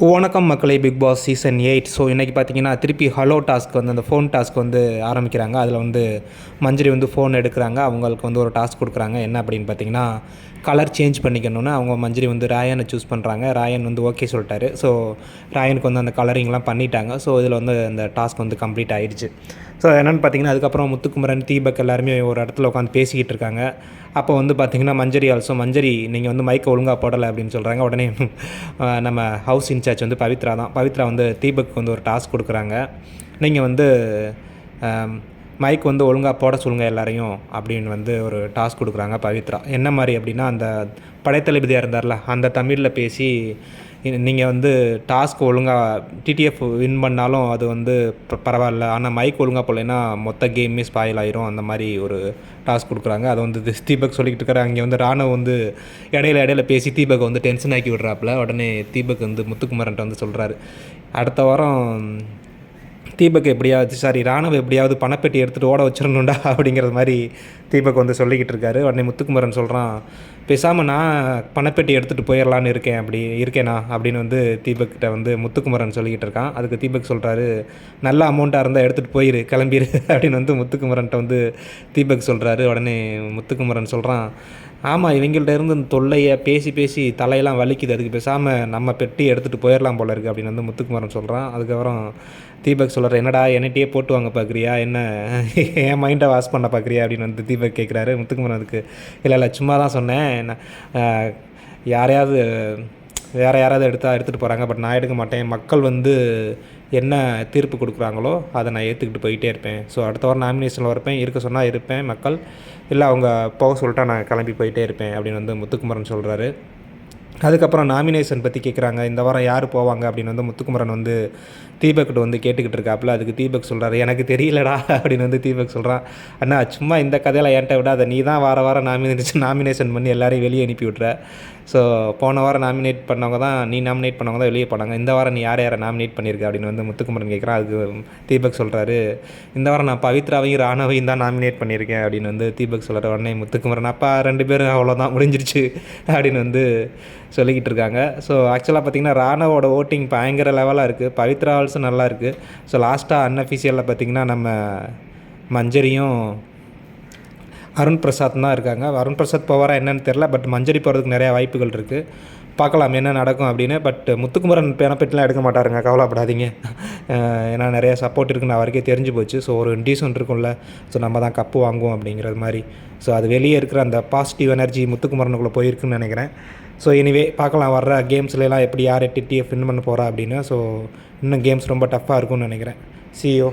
வணக்கம் மக்களை Bigg Boss season eight so இன்றைக்கி பார்த்தீங்கன்னா திருப்பி ஹலோ டாஸ்க் வந்து அந்த ஃபோன் டாஸ்க் வந்து ஆரம்பிக்கிறாங்க. அதில் வந்து மஞ்சரி வந்து ஃபோன் எடுக்கிறாங்க. அவங்களுக்கு வந்து ஒரு டாஸ்க் கொடுக்குறாங்க. என்ன அப்படின்னு பார்த்தீங்கன்னா கலர் சேஞ்ச் பண்ணிக்கணும்னு அவங்க மஞ்சரி வந்து ராயனை சூஸ் பண்ணுறாங்க ராயன் வந்து ஓகே சொல்லிட்டாரு. ஸோ ராயனுக்கு வந்து அந்த கலரிங்லாம் பண்ணிட்டாங்க. ஸோ இதில் வந்து அந்த டாஸ்க் வந்து கம்ப்ளீட் ஆயிடுச்சு. ஸோ என்னென்னு பார்த்தீங்கன்னா அதுக்கப்புறம் முத்துக்குமரன் தீபக் எல்லாருமே ஒரு இடத்துல உட்காந்து பேசிக்கிட்டு இருக்காங்க. அப்போ வந்து பார்த்திங்கன்னா மஞ்சரி ஆல்சோ மஞ்சரி நீங்கள் வந்து மைக்கை ஒழுங்காக போடலை அப்படின்னு சொல்கிறாங்க உடனே நம்ம ஹவுஸ் இன்சார்ஜ் வந்து பவித்ரா தான். பவித்ரா வந்து தீபக் வந்து ஒரு டாஸ்க் கொடுக்குறாங்க. நீங்கள் வந்து மைக் வந்து ஒழுங்காக போட சொல்லுங்கள் எல்லாரையும் அப்படின்னு வந்து ஒரு டாஸ்க் கொடுக்குறாங்க பவித்ரா. என்ன மாதிரி அப்படின்னா அந்த படைத்தளபதியாக இருந்தார்ல அந்த தமிழில் பேசி நீங்கள் வந்து டாஸ்க் ஒழுங்காக டிடிஎஃப் வின் பண்ணாலும் அது வந்து பரவாயில்ல. ஆனால் மைக் ஒழுங்காக போகலைன்னா மொத்த கேமே ஸ்பாயில் ஆயிரும். அந்த மாதிரி ஒரு டாஸ்க் கொடுக்குறாங்க. அதை வந்து தீபக் சொல்லிக்கிட்டு இருக்காரு. அங்கே வந்து ராணுவ வந்து இடையில இடையில பேசி தீபக் வந்து டென்ஷன் ஆக்கி விடுறாப்புல. உடனே தீபக் வந்து முத்துக்குமரன்ட்ட வந்து சொல்கிறாரு அடுத்த வாரம் தீபக் எப்படியாவது சாரி ராணுவ எப்படியாவது பணப்பெட்டி எடுத்துகிட்டு ஓட வச்சிடணும்டா அப்படிங்கிறது மாதிரி தீபக் வந்து சொல்லிக்கிட்டு இருக்காரு. உடனே முத்துக்குமரன் சொல்கிறான் பேசாமல் நான் பணப்பெட்டி எடுத்துகிட்டு போயிடலான்னு இருக்கேன் அப்படி இருக்கேனா? அப்படின்னு வந்து தீபக்கிட்ட வந்து முத்துக்குமரன் சொல்லிக்கிட்டு இருக்கான். அதுக்கு தீபக் சொல்கிறாரு நல்ல அமௌண்ட்டாக இருந்தால் எடுத்துகிட்டு போயிரு கிளம்பிரு. அப்படின்னு வந்து முத்துக்குமரன்ட்ட வந்து தீபக் சொல்கிறாரு உடனே முத்துக்குமரன் சொல்கிறான் ஆமாம் இவங்கள்ட்ட இருந்து இந்த தொல்லையை பேசி பேசி தலையெல்லாம் வலிக்குது. அதுக்கு பேசாமல் நம்ம பெட்டி எடுத்துகிட்டு போயிடலாம் போல இருக்குது அப்படின்னு வந்து முத்துக்குமரன் சொல்கிறான் அதுக்கப்புறம் தீபக் சொல்கிறார் என்னடா என்னட்டையே போட்டு வாங்க பார்க்குறியா என்ன? என் மைண்டை வாஷ் பண்ண பார்க்குறியா அப்படின்னு வந்து தீபக் கேட்குறாரு முத்துக்குமரன் அதுக்கு இல்லை இல்லை சும்மா தான் சொன்னேன் யாரையாவது வேறு யாராவது எடுத்தால் எடுத்துகிட்டு போகிறாங்க பட் நான் எடுக்க மாட்டேன். மக்கள் வந்து என்ன தீர்ப்பு கொடுக்குறாங்களோ அதை நான் ஏற்றுக்கிட்டு போயிட்டே இருப்பேன். ஸோ அடுத்த வாரம் நாமினேஷனில் இருப்பேன் இருக்க சொன்னால் இருப்பேன் மக்கள். இல்லை அவங்க போக சொல்லிட்டா நான் கிளம்பி போயிட்டே இருப்பேன் அப்படின்னு வந்து முத்துக்குமரன் சொல்கிறாரு அதுக்கப்புறம் நாமினேஷன் பற்றி கேட்குறாங்க இந்த வாரம் யார் போவாங்க அப்படின்னு வந்து முத்துக்குமரன் வந்து தீபக்கிட்ட வந்து கேட்டுக்கிட்டு இருக்காப்புல. அதுக்கு தீபக் சொல்கிறாரு எனக்கு தெரியலடா அப்படின்னு வந்து தீபக் சொல்கிறான் அண்ணா சும்மா இந்த கதையில் என்கிட்ட விடாத. நீ தான் வார வாரம் நாமினேஷன் நாமினேஷன் பண்ணி எல்லாரையும் வெளியே அனுப்பி விட்ற ஸோ போன வாரம் நாமினேட் பண்ணவங்க தான் நீ நாமினேட் பண்ணவங்க தான் வெளியே போனாங்க. இந்த வாரம் நீ யார் யாரை நாமினேட் பண்ணியிருக்க அப்படின்னு வந்து முத்துக்குமரன் கேட்குறான் அதுக்கு தீபக் சொல்கிறாரு இந்த வாரம் நான் பவித்ராவையும் ராணவையும் தான் நாமினேட் பண்ணியிருக்கேன் அப்படின்னு வந்து தீபக் சொல்கிற உடனே முத்துக்குமரன் அப்பா ரெண்டு பேரும் அவ்வளோதான் முடிஞ்சிருச்சு. அப்படின்னு வந்து சொல்லிக்கிட்டு இருக்காங்க ஸோ ஆக்சுவலாக பார்த்தீங்கன்னா ராணவோட ஓட்டிங் பயங்கர லெவலாக இருக்குது பவித்ரா ஆல்ஸும் நல்லா இருக்குது ஸோ லாஸ்ட்டாக அன்அஃபிஷியலில் பார்த்தீங்கன்னா நம்ம மஞ்சரியும் அருண் பிரசாத் தான் இருக்காங்க. அருண் பிரசாத் போவாரா என்னன்னு தெரில பட் மஞ்சரி போகிறதுக்கு நிறையா வாய்ப்புகள் இருக்குது பார்க்கலாம் என்ன நடக்கும் அப்படின்னு. பட் முத்துக்குமரன் பெனப்பெட்லாம் எடுக்க மாட்டாருங்க கவலைப்படாதீங்க. ஏன்னா நிறையா சப்போர்ட் இருக்குன்னு அவருக்கே தெரிஞ்சு போச்சு. ஸோ ஒரு டீசன் இருக்கும்ல. ஸோ நம்ம தான் கப்பு வாங்குவோம் அப்படிங்கிறது மாதிரி. ஸோ அது வெளியே இருக்கிற அந்த பாசிட்டிவ் எனர்ஜி முத்துக்குமரனுக்குள்ளே போயிருக்குன்னு நினைக்கிறேன். ஸோ எனிவே பார்க்கலாம் வர்ற கேம்ஸ்லாம் எப்படி யார் டிடிஎஃப் வின் பண்ண போகிறா அப்படின்னு. ஸோ இன்னும் கேம்ஸ் ரொம்ப டஃப்பாக இருக்கும்னு நினைக்கிறேன். சிஓ